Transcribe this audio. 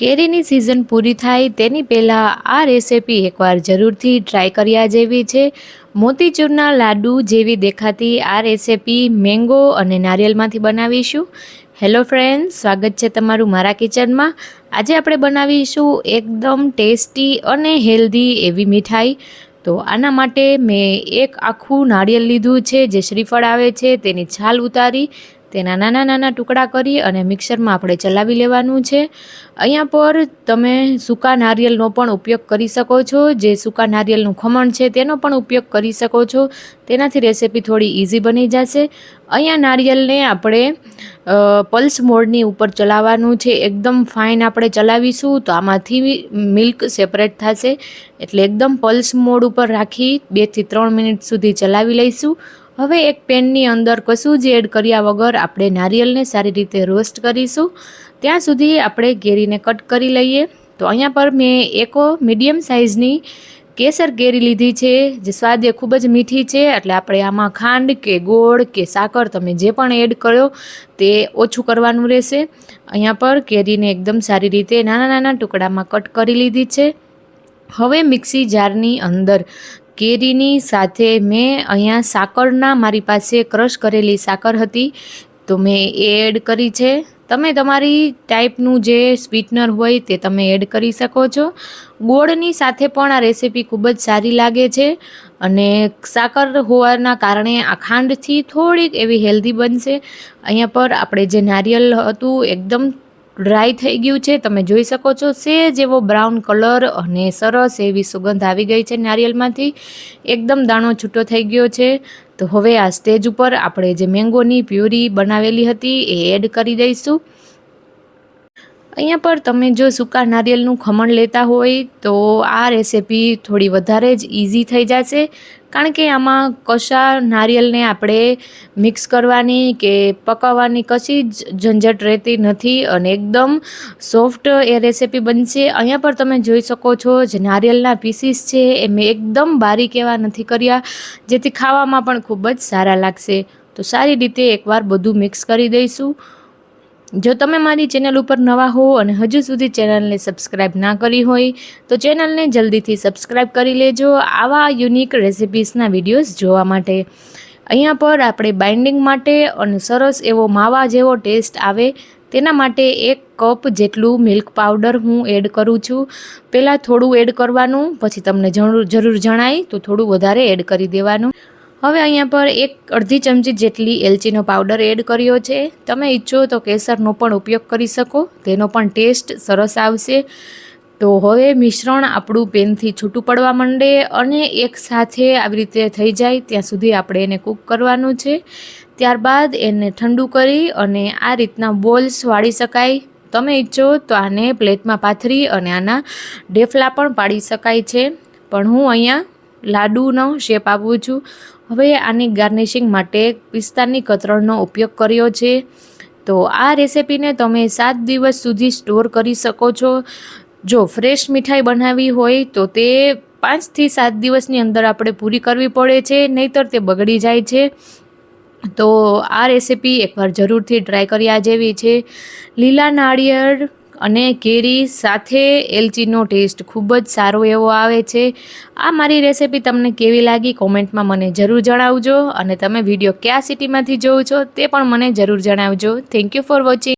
કેરીની સિઝન પૂરી થાય તેની પહેલાં આ રેસિપી એકવાર જરૂરથી ટ્રાય કર્યા જેવી છે. મોતીચૂરના લાડુ જેવી દેખાતી આ રેસિપી મેંગો અને નારિયેલમાંથી બનાવીશું. હેલો ફ્રેન્ડ સ્વાગત છે તમારું મારા કિચનમાં. આજે આપણે બનાવીશું એકદમ ટેસ્ટી અને હેલ્ધી એવી મીઠાઈ. તો આના માટે મેં એક આખું નારિયેળ લીધું છે, જે શ્રીફળ આવે છે, તેની છાલ ઉતારી તેના નાના નાના ટુકડા કરી અને મિક્સરમાં આપણે ચલાવી લેવાનું છે. અહીંયા પર તમે સૂકા નારિયેલનો પણ ઉપયોગ કરી શકો છો. જે સૂકા નારિયેલનું ખમણ છે તેનો પણ ઉપયોગ કરી શકો છો. તેનાથી રેસિપી થોડી ઇઝી બની જશે. અહીંયા નારિયેલને આપણે પલ્સ મોડની ઉપર ચલાવવાનું છે. એકદમ ફાઇન આપણે ચલાવીશું તો આમાંથી મિલ્ક સેપરેટ થશે. એટલે એકદમ પલ્સ મોડ ઉપર રાખી બેથી ત્રણ મિનિટ સુધી ચલાવી લઈશું. હવે એક પેનની અંદર કશું જ એડ કર્યા વગર આપણે નારિયેલને સારી રીતે રોસ્ટ કરીશું. ત્યાં સુધી આપણે કેરીને કટ કરી લઈએ. તો અહીંયા પર મેં એકો મીડિયમ સાઇઝની કેસર કેરી લીધી છે, જે સ્વાદ એ ખૂબ જ મીઠી છે. એટલે આપણે આમાં ખાંડ કે ગોળ કે સાકર તમે જે પણ એડ કર્યો તે ઓછું કરવાનું રહેશે. અહીંયા પર કેરીને એકદમ સારી રીતે નાના નાના ટુકડામાં કટ કરી લીધી છે. હવે મિક્સી જારની અંદર કેરીની સાથે મેં અહીંયા સાકરના મારી પાસે ક્રશ કરેલી સાકર હતી. તો મેં એ એડ કરી છે. તમે તમારી ટાઈપનું જે સ્વીટનર હોય તે તમે એડ કરી શકો છો. ગોળની સાથે પણ આ રેસીપી ખૂબ જ સારી લાગે છે અને સાકર હોવાના કારણે આ ખાંડથી થોડીક એવી હેલ્ધી બનશે. અહીંયા પર આપણે જે નારિયેલ હતું, એકદમ ડ્રાય થઈ ગયું છે. તમે જોઈ શકો છો સેજ એવો બ્રાઉન કલર અને સરસ એવી સુગંધ આવી ગઈ છે નારિયેલમાંથી. એકદમ દાણો છૂટો થઈ ગયો છે. તો હવે આ સ્ટેજ ઉપર આપણે જે મેંગોની પ્યુરી બનાવેલી હતી એ એડ કરી દઈશું. અહીંયા પર તમે જો સૂકા નારિયેલનું ખમણ લેતા હોય, તો આ રેસિપી થોડી વધારે જ ઇઝી થઈ જશે. કારણ કે આમાં કશા નારિયેલને આપણે મિક્સ કરવાની કે પકાવવાની કશી જ ઝંઝટ રહેતી નથી અને એકદમ સોફ્ટ એ રેસિપી બનશે. અહીંયા પર તમે જોઈ શકો છો જે નારિયેલના પીસીસ છે એ મેં એકદમ બારીક એવા નથી કર્યા, જેથી ખાવામાં પણ ખૂબ જ સારા લાગશે. તો સારી રીતે એકવાર બધું મિક્સ કરી દઈશું. જો તમે મારી ચેનલ ઉપર નવા હો અને હજુ સુધી ચેનલને સબસ્ક્રાઈબ ના કરી હોય, તો ચેનલને જલ્દીથી સબસ્ક્રાઈબ કરી લેજો આવા યુનિક રેસિપીસના વિડીયોઝ જોવા માટે. અહીંયા પર આપણે બાઇન્ડિંગ માટે અને સરસ એવો માવા જેવો ટેસ્ટ આવે, તેના માટે એક કપ જેટલું મિલ્ક પાવડર હું એડ કરું છું. પહેલાં થોડું એડ કરવાનું, પછી તમને જરૂર જરૂર જણાય તો થોડું વધારે એડ કરી દેવાનું. હવે અહીંયા પર એક અડધી ચમચી જેટલી એલચીનો પાવડર એડ કર્યો છે. તમે ઈચ્છો તો કેસરનો પણ ઉપયોગ કરી શકો. તેનો પણ ટેસ્ટ સરસ આવશે. તો હવે મિશ્રણ આપણું પેનથી છૂટું પડવા માંડે અને એક સાથે આવી રીતે થઈ જાય ત્યાં સુધી આપણે એને કૂક કરવાનું છે. ત્યારબાદ એને ઠંડુ કરી અને આ રીતના બોલ્સ વાળી શકાય. તમે ઈચ્છો તો આને પ્લેટમાં પાથરી અને આના ડેફલા પણ પાડી શકાય છે. પણ હું અહીંયા લાડુનો શેપ આપું છું. હવે આની ગાર્નિશિંગ માટે પિસ્તાની કતરણનો ઉપયોગ કર્યો છે. તો આ રેસિપીને તમે સાત દિવસ સુધી સ્ટોર કરી શકો છો. જો ફ્રેશ મીઠાઈ બનાવવી હોય તો તે પાંચથી સાત દિવસની અંદર આપણે પૂરી કરવી પડે છે, નહીતર તે બગડી જાય છે. તો આ રેસિપી એકવાર જરૂરથી ટ્રાય કર્યા જેવી છે. લીલા નાળિયેર અને કેરી સાથે એલચીનો ટેસ્ટ ખૂબ જ સારો એવો આવે છે. આ મારી રેસિપી તમને કેવી લાગી કોમેન્ટમાં મને જરૂર જણાવજો અને તમે વીડિયો કયા સિટીમાંથી જોવો છો તે પણ મને જરૂર જણાવજો. Thank you for watching